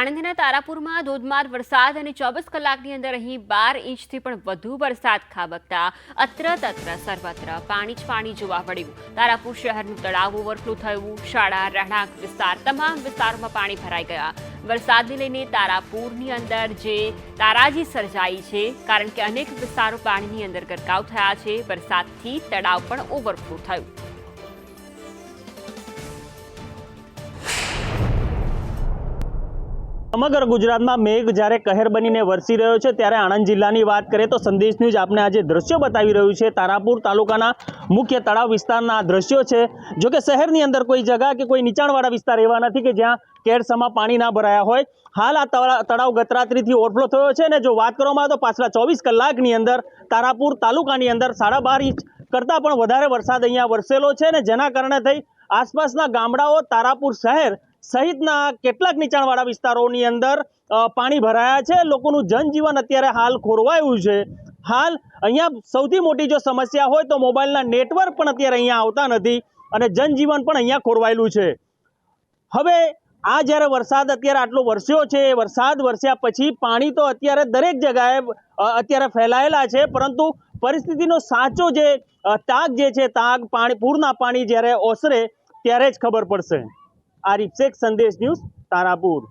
આણંદના તારાપુરમાં ધોધમાર વરસાદ અને ચોવીસ કલાકની અંદર અહીં બાર ઇંચથી પણ વધુ વરસાદ ખાબકતા અત્ર તત્ર સર્વત્ર પાણી જ પાણી જોવા મળ્યું. તારાપુર શહેરનું તળાવ ઓવરફ્લો થયું. શાળા, રહેણાંક વિસ્તાર, તમામ વિસ્તારોમાં પાણી ભરાઈ ગયા. વરસાદને લઈને તારાપુરની અંદર જે તારાજી સર્જાઈ છે, કારણ કે અનેક વિસ્તારો પાણીની અંદર ગરકાવ થયા છે. વરસાદથી તળાવ પણ ઓવરફ્લો થયું. સમગ્ર ગુજરાતમાં મેઘ જ્યારે કહેર બનીને વરસી રહ્યો છે, ત્યારે આણંદ જિલ્લાની વાત કરીએ તો સંદેશ ન્યૂઝ આપને આજે દ્રશ્યો બતાવી રહ્યું છે. તારાપુર તાલુકાના મુખ્ય તળાવ વિસ્તારના દ્રશ્યો છે, જો કે શહેરની અંદર કોઈ જગા કે કોઈ નીચાણવાળા વિસ્તાર એવા નથી કે જ્યાં કેરસમા પાણી ના ભરાયા હોય. હાલ આ તળા- તળાવ ગતરાત્રીથી ઓવરફ્લો થયો છે અને જો વાત કરવામાં આવે તો પાછલા ચોવીસ કલાકની અંદર તારાપુર તાલુકાની અંદર સાડા બાર ઇંચ કરતાં પણ વધારે વરસાદ અહીંયા વરસેલો છે ને જેના કારણે થઈ આસપાસના ગામડાઓ તારાપુર શહેર સહિતના કેટલાક નીચાણવાળા વિસ્તારોની અંદર પાણી ભરાયા છે. લોકોનું જનજીવન અત્યારે હાલ ખોરવાયું છે. હાલ અહીંયા સૌથી મોટી જો સમસ્યા હોય તો મોબાઈલના નેટવર્ક પણ અત્યારે અહીંયા આવતા નથી અને જનજીવન પણ અહીંયા ખોરવાયેલું છે. હવે આ જ્યારે વરસાદ અત્યારે આટલો વરસ્યો છે વરસાદ વરસ્યા પછી પાણી તો અત્યારે દરેક જગાએ અત્યારે ફેલાયેલા છે. પરંતુ પરિસ્થિતિનો સાચો જે તાગ જે છે, તાગ, પાણી, પૂરના પાણી જ્યારે ઓસરે ત્યારે જ ખબર પડશે. આરિફ શેખ સંદેશ ન્યૂઝ તારાપુર.